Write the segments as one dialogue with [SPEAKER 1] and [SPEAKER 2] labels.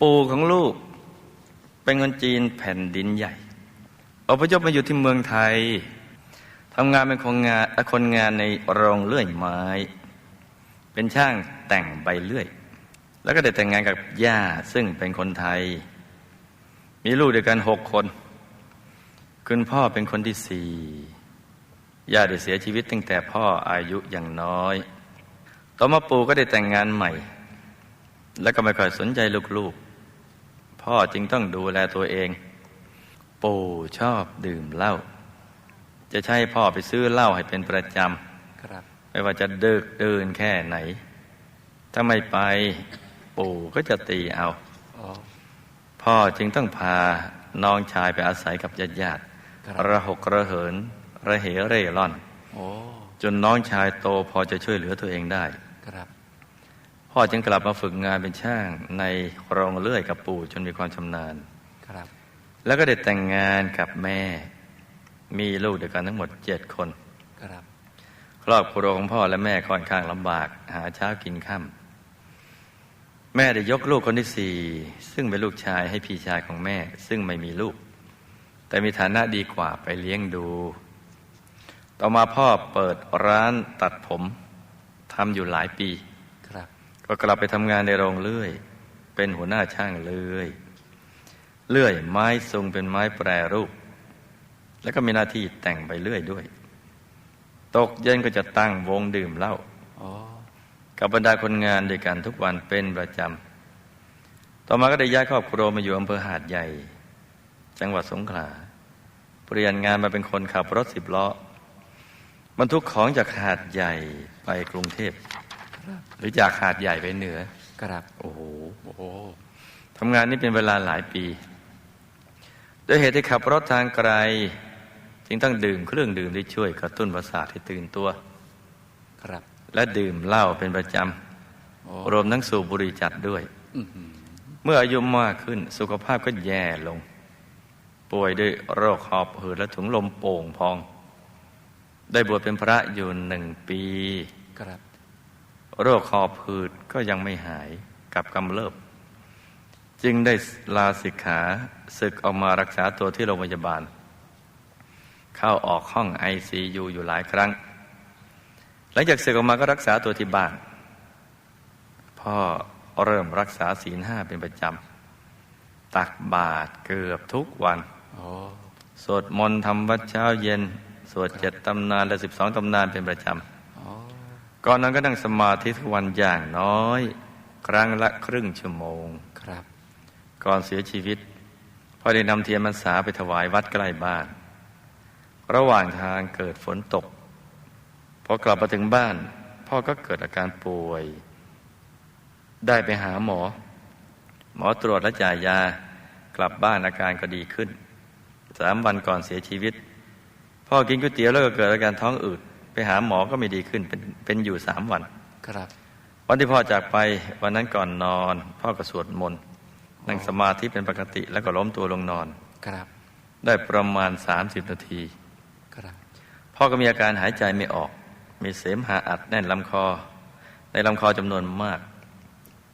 [SPEAKER 1] ปู่ของลูก เป็นคนจีนแผ่นดินใหญ่ อพยพมาอยู่ที่เมืองไทยทำงานเป็นคนงานคนงานในโรงเลื่อยไม้ เป็นช่างแต่งใบเลื่อย แล้วก็ได้แต่งงานกับย่าซึ่งเป็นคนไทย มีลูกด้วยกันหกคน คุณพ่อเป็นคนที่สี่ย่าได้เสียชีวิตตั้งแต่พ่ออายุยังน้อย ต่อมาปู่ก็ได้แต่งงานใหม่ แล้วก็ไม่ค่อยสนใจลูกๆ พ่อจึงต้องดูแลตัวเอง ปู่ชอบดื่มเหล้าจะใช้พ่อไปซื้อเหล้าให้เป็นประจ
[SPEAKER 2] ครับำ
[SPEAKER 1] ไม่ว่าจะดึกเดินแค่ไหน ถ้าไม่ไปปู่ก็จะตีเอา
[SPEAKER 2] อ๋อ
[SPEAKER 1] พ่อจึงต้องพาน้องชายไปอาศัยกับญาติญาติๆ
[SPEAKER 2] ครับ
[SPEAKER 1] ระหกระเหิน ระเหเร่ร่อน
[SPEAKER 2] โอ้
[SPEAKER 1] จนน้องชายโตพอจะช่วยเหลือตัวเองได้
[SPEAKER 2] ครับ
[SPEAKER 1] พ่อจึงกลับมาฝึกงานเป็นช่างในโรงเลื่อยกับปู่จนมีความชำนาญ
[SPEAKER 2] ครับ
[SPEAKER 1] แล้วก็ได้แต่งงานกับแม่ มีลูกด้วยกันทั้งหมดเจ็ดคน
[SPEAKER 2] ครับ
[SPEAKER 1] ครอบครัวของพ่อและแม่ค่อนข้างลำบาก หาเช้ากินค่ำแม่ได้ยกลูกคนที่สี่ซึ่งเป็นลูกชายให้พี่ชายของแม่ ซึ่งไม่มีลูก แต่มีฐานะดีกว่าไปเลี้ยงดู ต่อมาพ่อเปิดร้านตัดผมทำอยู่หลายปี
[SPEAKER 2] ครับ
[SPEAKER 1] ก็กลับไปทำงานในโรงเลื่อย เป็นหัวหน้าช่างเลื่อย เลื่อยไม้ทรงเป็นไม้แปรรูป แล้วก็มีหน้าที่แต่งไปเลื่อยด้วย ตกเย็นก็จะตั้งวงดื่มเหล้า
[SPEAKER 2] อ๋อ
[SPEAKER 1] กับบรรดาคนงานด้วยกันทุกวันเป็นประจำ ต่อมาก็ได้ย้ายครอบครัวมาอยู่อำเภอหาดใหญ่ จังหวัดสงขลา เปลี่ยนงานมาเป็นคนขับรถสิบล้อบรรทุกของจากหาดใหญ่ไปกรุงเทพ หรือจากหาดใหญ่ไปเหนือ
[SPEAKER 2] ครับ
[SPEAKER 1] โอ้โห
[SPEAKER 2] โอ้โห
[SPEAKER 1] ทำงานนี้เป็นเวลาหลายปีโดยเหตุที่ขับรถทางไกล จึงต้องดื่มเครื่องดื่มที่ช่วยกระตุ้นประสาทให้ตื่นตัว
[SPEAKER 2] ครับ
[SPEAKER 1] และดื่มเหล้าเป็นประจ
[SPEAKER 2] โอ้ำ
[SPEAKER 1] รวมทั้งสูบบุหรี่จัดด้วย
[SPEAKER 2] อื้อหือ
[SPEAKER 1] เมื่ออายุมากขึ้นสุขภาพก็แย่ลง ป่วยด้วยโรคหอบหืดและถุงลมโป่งพอง ได้บวชเป็นพระอยู่หนึ่งปี
[SPEAKER 2] ครับ
[SPEAKER 1] โรคหอบหืดก็ยังไม่หายกับกำเริบ จึงได้ลาสิกขาศึกออกมารักษาตัวที่โรงพยาบาล เข้าออกห้องไอซียูอยู่หลายครั้ง หลังจากศึกออกมาก็รักษาตัวที่บ้าน พ่อเริ่มรักษาศีลห้าเป็นประจำ ตักบาตรเกือบทุกวัน
[SPEAKER 2] โอ้
[SPEAKER 1] สวดมนต์ทำวัดเช้าเย็น สวดเจ็ดตำนานและสิบสองตำนานเป็นประจำ
[SPEAKER 2] โอ้
[SPEAKER 1] ก่อนนั้นก็นั่งสมาธิทุกวันอย่างน้อย ครั้งละครึ่งชั่วโมง
[SPEAKER 2] ครับ
[SPEAKER 1] ก่อนเสียชีวิตพ่อได้นำเทียนพรรษาไปถวายวัดใกล้บ้าน ระหว่างทางเกิดฝนตกพอกลับมาถึงบ้าน พ่อก็เกิดอาการป่วย ได้ไปหาหมอ หมอตรวจและจ่ายยา กลับบ้านอาการก็ดีขึ้นสามวันก่อนเสียชีวิต พ่อกินก๋วยเตี๋ยวแล้วก็เกิดอาการท้องอืด ไปหาหมอก็ไม่ดีขึ้นเป็นเป็นอยู่สามวัน
[SPEAKER 2] ครับ
[SPEAKER 1] วันที่พ่อจากไปวันนั้นก่อนนอน พ่อก็สวดมนต์นั่งสมาธิเป็นปกติแล้วก็ล้มตัวลงนอน
[SPEAKER 2] ครับ
[SPEAKER 1] ได้ประมาณ30นาที
[SPEAKER 2] ครับ
[SPEAKER 1] พ่อก็มีอาการหายใจไม่ออก มีเสมหะอัดแน่นลำคอ ในลำคอจำนวนมาก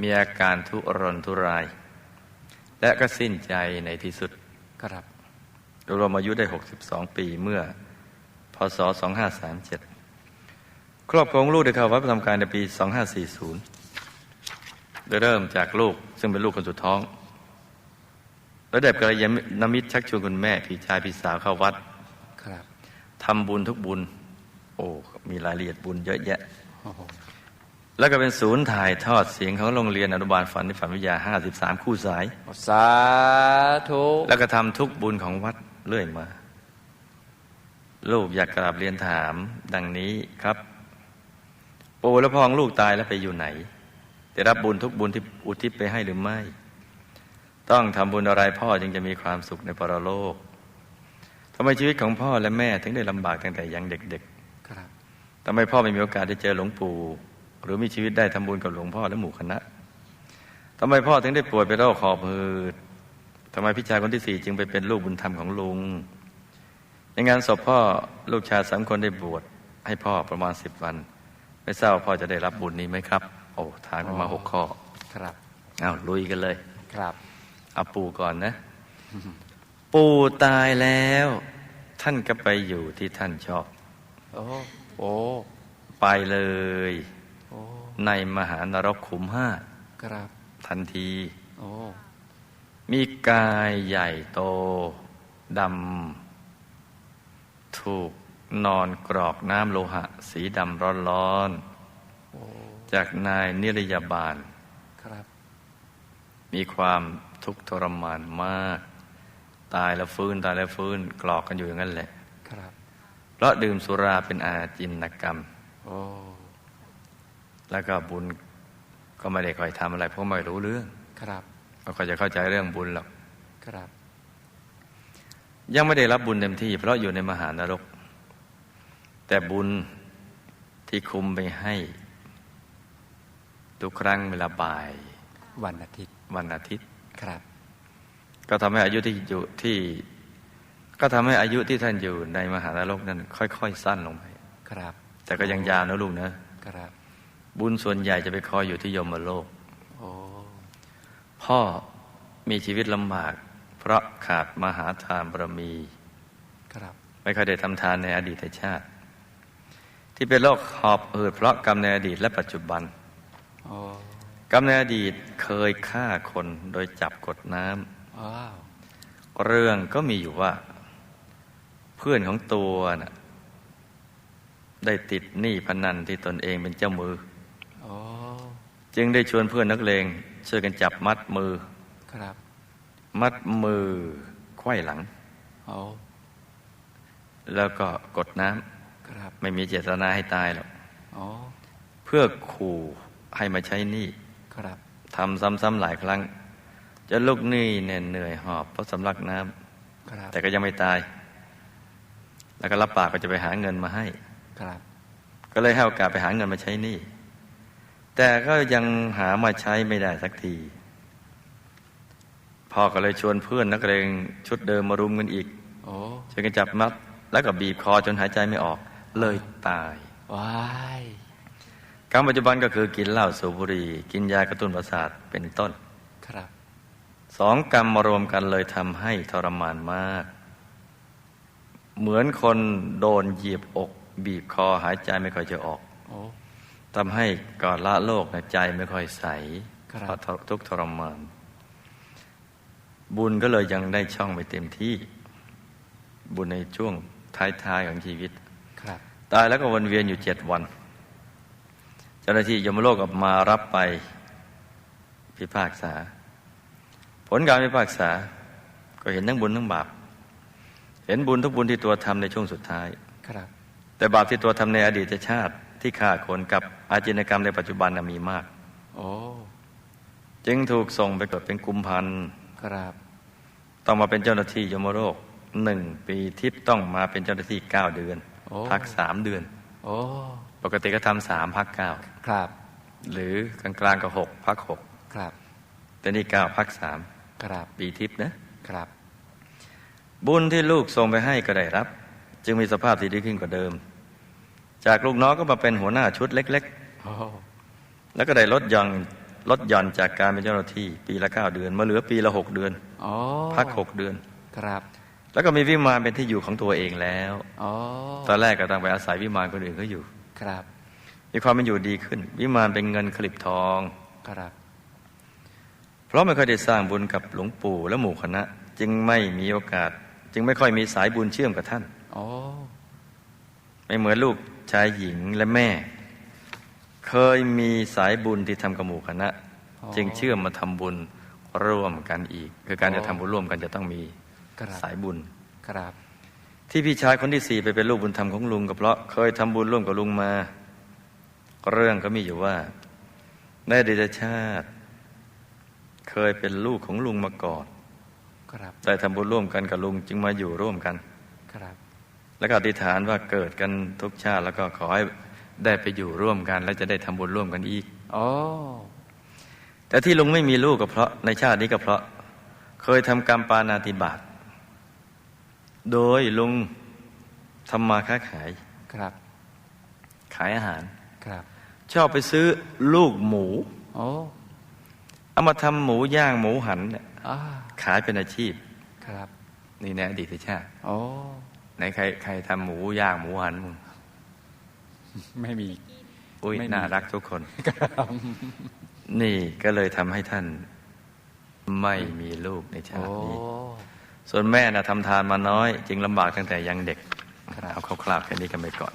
[SPEAKER 1] มีอาการทุรนทุราย และก็สิ้นใจในที่สุด
[SPEAKER 2] ครับ
[SPEAKER 1] รวมอายุได้ 62 ปีเมื่อ พศ 2537 ครอบครัวของลูกได้เข้าวัดประจำการในปี 2540 โดยเริ่มจากลูกซึ่งเป็นลูกคนสุดท้อง แล้วเด็กกระยาณมิตรชักชวนคุณแม่พี่ชายพี่สาวเข้าวัด
[SPEAKER 2] ครับ
[SPEAKER 1] ทำบุญทุกบุญ โอ้มีรายละเอียดบุญเยอะแยะ
[SPEAKER 2] โอ้โห
[SPEAKER 1] แล้วก็เป็นศูนย์ถ่ายทอดเสียงของโรงเรียนอนุบาลฝันในฝันวิทยา 53 คู่สาย
[SPEAKER 2] สาธุ
[SPEAKER 1] แล้วก็ทำทุกบุญของวัดเรื่อยมา ลูกอยากกราบเรียนถามดังนี้ครับปู่และพ่อของลูกตายแล้วไปอยู่ไหน ได้รับบุญทุกบุญที่อุทิศไปให้หรือไม่ ต้องทำบุญอะไรพ่อจึงจะมีความสุขในปรโลกทำไมชีวิตของพ่อและแม่ถึงได้ลำบากตั้งแต่ยังเด็ก
[SPEAKER 2] ครับ
[SPEAKER 1] ๆทำไมพ่อไม่มีโอกาสได้เจอหลวงปู่ หรือมีชีวิตได้ทำบุญกับหลวงพ่อและหมู่คณะทำไมพ่อถึงได้ป่วยเป็นโรคคอพืดทำไมพี่ชายคนที่สี่จึงไปเป็นลูกบุญธรรมของลุง ในงานศพพ่อลูกชายสามคนได้บวชให้พ่อประมาณสิบวัน ไม่ทราบว่าพ่อจะได้รับบุญนี้ไหมครับ โอ้ทางกันมาหกข้อ
[SPEAKER 2] ครับ
[SPEAKER 1] เอาลุยกันเลย
[SPEAKER 2] คครับ
[SPEAKER 1] เอาปู่ก่อนนะ ปู่ตายแล้ว ท่านก็ไปอยู่ที่ท่านชอบ
[SPEAKER 2] โอ้โอ้
[SPEAKER 1] ไปเลย
[SPEAKER 2] โอ้
[SPEAKER 1] ในมหานรกขุมห้า
[SPEAKER 2] ครับ
[SPEAKER 1] ทันที
[SPEAKER 2] โอ้
[SPEAKER 1] มีกายใหญ่โตดำ ถูกนอนกรอกน้ำโลหะ สีดำร้อน
[SPEAKER 2] โอ้
[SPEAKER 1] ๆจากนายนิรยาบาล
[SPEAKER 2] ครับ
[SPEAKER 1] มีความทุกข์ทรมานมาก ตายแล้วฟื้นตายแล้วฟื้นกรอกกันอยู่อย่างนั้นแหละ
[SPEAKER 2] ครับ
[SPEAKER 1] เพราะดื่มสุราเป็นอาจินกรรม
[SPEAKER 2] โอ้
[SPEAKER 1] แล้วก็บุญก็ไม่ได้ค่อยทำอะไรเพราะไม่รู้เรื่อง
[SPEAKER 2] ครับ
[SPEAKER 1] ไม่ค่อยจะเข้าใจเรื่องบุญหรอก
[SPEAKER 2] ครับ
[SPEAKER 1] ยังไม่ได้รับบุญเต็มที่ เพราะอยู่ในมหานรก แต่บุญที่คุมไปให้ ทุกครั้งเวลาบ่าย
[SPEAKER 2] วันอาทิตย์
[SPEAKER 1] วันอาทิตย์
[SPEAKER 2] ครับ
[SPEAKER 1] ก็ทำให้อายุที่อยู่ที่ ก็ทำให้อายุที่ท่านอยู่ในมหานรกนั้น ค่อย ๆ สั้นลงไป
[SPEAKER 2] ครับ
[SPEAKER 1] แต่ก็ยังยาวนะลูกนะ
[SPEAKER 2] ครับ
[SPEAKER 1] บุญส่วนใหญ่จะไปคอยอยู่ที่ยมโลก
[SPEAKER 2] โอ้
[SPEAKER 1] พ่อมีชีวิตลำบากเพ ราะขาดมหาทานบารมี
[SPEAKER 2] ครับ
[SPEAKER 1] ไม่เคยได้ทำทานในอดีตชาติ ที่เป็นโรคหอบหืดเพราะกรรมในอดีตและปัจจุบัน
[SPEAKER 2] โอ้
[SPEAKER 1] กรรมในอดีตเคยฆ่าคนโดยจับกดน้
[SPEAKER 2] ว้าวำ
[SPEAKER 1] เรื่องก็มีอยู่ว่า เพื่อนของตัวน่ะได้ติดหนี้พนันที่ตนเองเป็นเจ้ามือ
[SPEAKER 2] โอ้
[SPEAKER 1] จึงได้ชวนเพื่อนนักเลงช่วยกันจับมัดมือ
[SPEAKER 2] ครับ
[SPEAKER 1] มัดมือไขว้หลัง
[SPEAKER 2] โอ้
[SPEAKER 1] แล้วก็กดน้ำ
[SPEAKER 2] ครับ
[SPEAKER 1] ไม่มีเจตนาให้ตายหรอก
[SPEAKER 2] โอ้
[SPEAKER 1] เพื่อขู่ให้มาใช้หนี้
[SPEAKER 2] ครับ
[SPEAKER 1] ทำซ้ำๆหลายครั้งจนลูกหนี้เนี่ยเหนื่อยหอบเพราะสำลักน้ำ
[SPEAKER 2] ครับ
[SPEAKER 1] แต่ก็ยังไม่ตาย แล้วก็รับปากก็จะไปหาเงินมาให้
[SPEAKER 2] ครับ
[SPEAKER 1] ก็เลยให้โอกาสไปหาเงินมาใช้หนี้แต่ก็ยังหามาใช้ไม่ได้สักที พ่อก็เลยชวนเพื่อนนักเรงชุดเดิมมารุมกันอีก
[SPEAKER 2] โอ้
[SPEAKER 1] ช่วยกันจับมัด แล้วก็บีบคอจนหายใจไม่ออก เลยตาย
[SPEAKER 2] ว้าย
[SPEAKER 1] กรรมปัจจุบันก็คือกินเหล้าสูบบุหรี่กินยากระตุ้นประสาทเป็นต้น
[SPEAKER 2] ครับ
[SPEAKER 1] สองกรรมมารวมกันเลยทำให้ทรมานมาก เหมือนคนโดนเหยียบอก บีบคอหายใจไม่ค่อยจะออก
[SPEAKER 2] โอ้
[SPEAKER 1] ทำให้ก่อนละโลกนะใจไม่ค่อยใส
[SPEAKER 2] ครับ
[SPEAKER 1] เพราะทุกข์ทรมาน บุญก็เลยยังได้ช่องไปเต็มที่ บุญในช่วงท้ายๆของชีวิต
[SPEAKER 2] ครับ
[SPEAKER 1] ตายแล้วก็วนเวียนอยู่เจ็ดวัน เจ้าหน้าที่ยมโลกก็มารับไปพิพากษา ผลการพิพากษา ก็เห็นทั้งบุญทั้งบาป เห็นบุญทุกบุญที่ตัวทำในช่วงสุดท้าย
[SPEAKER 2] ครับ
[SPEAKER 1] แต่บาปที่ตัวทำในอดีตชาติที่ฆ่าคนกับอาจินกรรมในปัจจุบันนะมีมาก
[SPEAKER 2] โอ้
[SPEAKER 1] จึงถูกส่งไปเกิดเป็นกุมพันธ์
[SPEAKER 2] ครับ
[SPEAKER 1] ต้องมาเป็นเจ้าหน้าที่ยมโลกหนึ่งปีทิพย์ต้องมาเป็นเจ้าหน้าที่เก้าเดือน
[SPEAKER 2] โอ้
[SPEAKER 1] พักสามเดือน
[SPEAKER 2] โอ้
[SPEAKER 1] ปกติก็ทำสามพักเก้า
[SPEAKER 2] ครับ
[SPEAKER 1] หรือกลางกลางๆก็หกพักหก
[SPEAKER 2] ครับ
[SPEAKER 1] แต่นี่เก้าพักสาม
[SPEAKER 2] ครับ
[SPEAKER 1] ปีทิพย์นะ
[SPEAKER 2] ครับ
[SPEAKER 1] บุญที่ลูกส่งไปให้ก็ได้รับ จึงมีสภาพที่ดีขึ้นกว่าเดิม จากลูกน้องก็มาเป็นหัวหน้าชุดเล็ก
[SPEAKER 2] โอ้
[SPEAKER 1] ๆแล้วก็ได้ลดหย่อน ลดหย่อนจากการเป็นเจ้าหน้าที่ ปีละเก้าเดือนมาเหลือปีละหกเดือน
[SPEAKER 2] โอ้
[SPEAKER 1] พักหกเดือน
[SPEAKER 2] ครับ
[SPEAKER 1] แล้วก็มีวิมานเป็นที่อยู่ของตัวเองแล้ว
[SPEAKER 2] โอ้
[SPEAKER 1] ตอนแรกก็ต้องไปอาศัยวิมานคนอื่นเขาอยู่
[SPEAKER 2] ครับ
[SPEAKER 1] มีความเป็นอยู่ดีขึ้น วิมานเป็นเงินคลิบทอง
[SPEAKER 2] ครับ
[SPEAKER 1] เพราะไม่เคยได้สร้างบุญกับหลวงปู่และหมู่คณะ จึงไม่มีโอกาส จึงไม่ค่อยมีสายบุญเชื่อมกับท่าน
[SPEAKER 2] โอ้
[SPEAKER 1] ไม่เหมือนลูกชายหญิงและแม่ เคยมีสายบุญที่ทำกับหมู่คณะ จึงเชื่อมมาทำบุญร่วมกันอีก คือการจะทำบุญร่วมกันจะต้องมี
[SPEAKER 2] ครับ
[SPEAKER 1] สายบุญ
[SPEAKER 2] ครับ
[SPEAKER 1] ที่พี่ชายคนที่สี่ไปเป็นลูกบุญธรรมของลุงก็เพราะเคยทำบุญร่วมกับลุงมา เรื่องก็มีอยู่ว่าในอดีตชาติ เคยเป็นลูกของลุงมาก่อน
[SPEAKER 2] ครับ
[SPEAKER 1] ได้ทำบุญร่วมกันกับลุงจึงมาอยู่ร่วมกัน
[SPEAKER 2] ครับ
[SPEAKER 1] แล้วก็อธิษฐานว่าเกิดกันทุกชาติแล้วก็ขอให้ ได้ไปอยู่ร่วมกัน แล้วจะได้ทำบุญร่วมกันอีก
[SPEAKER 2] โอ้
[SPEAKER 1] แต่ที่ลุงไม่มีลูกก็เพราะในชาตินี้ก็เพราะ เคยทำกรรมปานาติบาตโดยลุงทำมาค้าขาย
[SPEAKER 2] ครับ
[SPEAKER 1] ขายอาหาร
[SPEAKER 2] ครับ
[SPEAKER 1] ชอบไปซื้อลูกหมู
[SPEAKER 2] โอ้
[SPEAKER 1] เอามาทำหมูย่างหมูหันเนี่ย
[SPEAKER 2] อ่า
[SPEAKER 1] ขายเป็นอาชีพ
[SPEAKER 2] ครับ
[SPEAKER 1] นี่ในอดีตชาติ
[SPEAKER 2] โอ้
[SPEAKER 1] ไหนใครใครทำหมูย่างหมูหันมึง
[SPEAKER 2] ไม่มี
[SPEAKER 1] อุ้ย
[SPEAKER 2] ไม่มี
[SPEAKER 1] น่ารักทุกคน
[SPEAKER 2] ครับ
[SPEAKER 1] นี่ก็เลยทำให้ท่านไม่มีลูกในชา
[SPEAKER 2] โอ้
[SPEAKER 1] ตินี้ ส่วนแม่น่ะทำทานมาน้อย จึงลำบากตั้งแต่ยังเด็ก
[SPEAKER 2] ครับ
[SPEAKER 1] เอาคร่าวๆแค่นี้กันไปก่อน